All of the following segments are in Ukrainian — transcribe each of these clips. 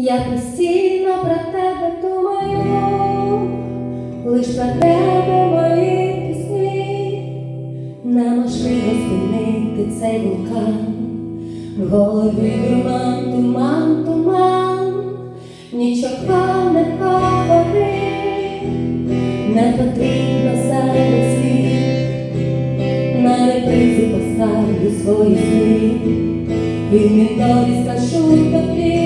Я постійно про тебе думаю, лиш про тебе мої пісні, неможливо спинити цей вулкан, в голові туман, туман, туман, нічого не говори, не потрібно зайвих слів, на репризу поставлю свої сни, і мінорі скажу тобі.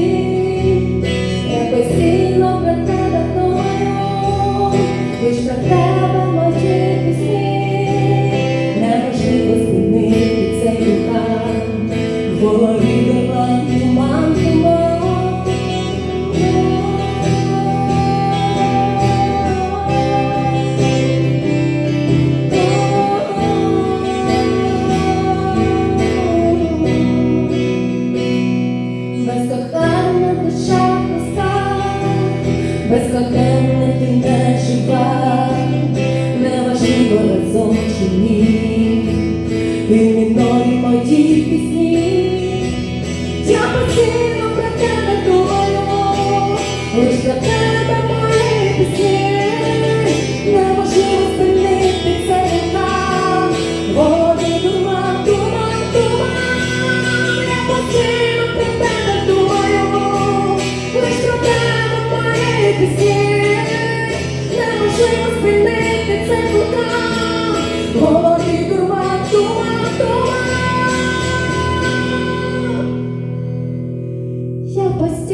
Лиш про тебе мої пісні, неможливо спинити цей там, в голові думав, думав, думав, я постійно про тебе думаю, лиш про тебе мої пісні, неможливо спинити цей там, в голові думав, думав, думав, я постійно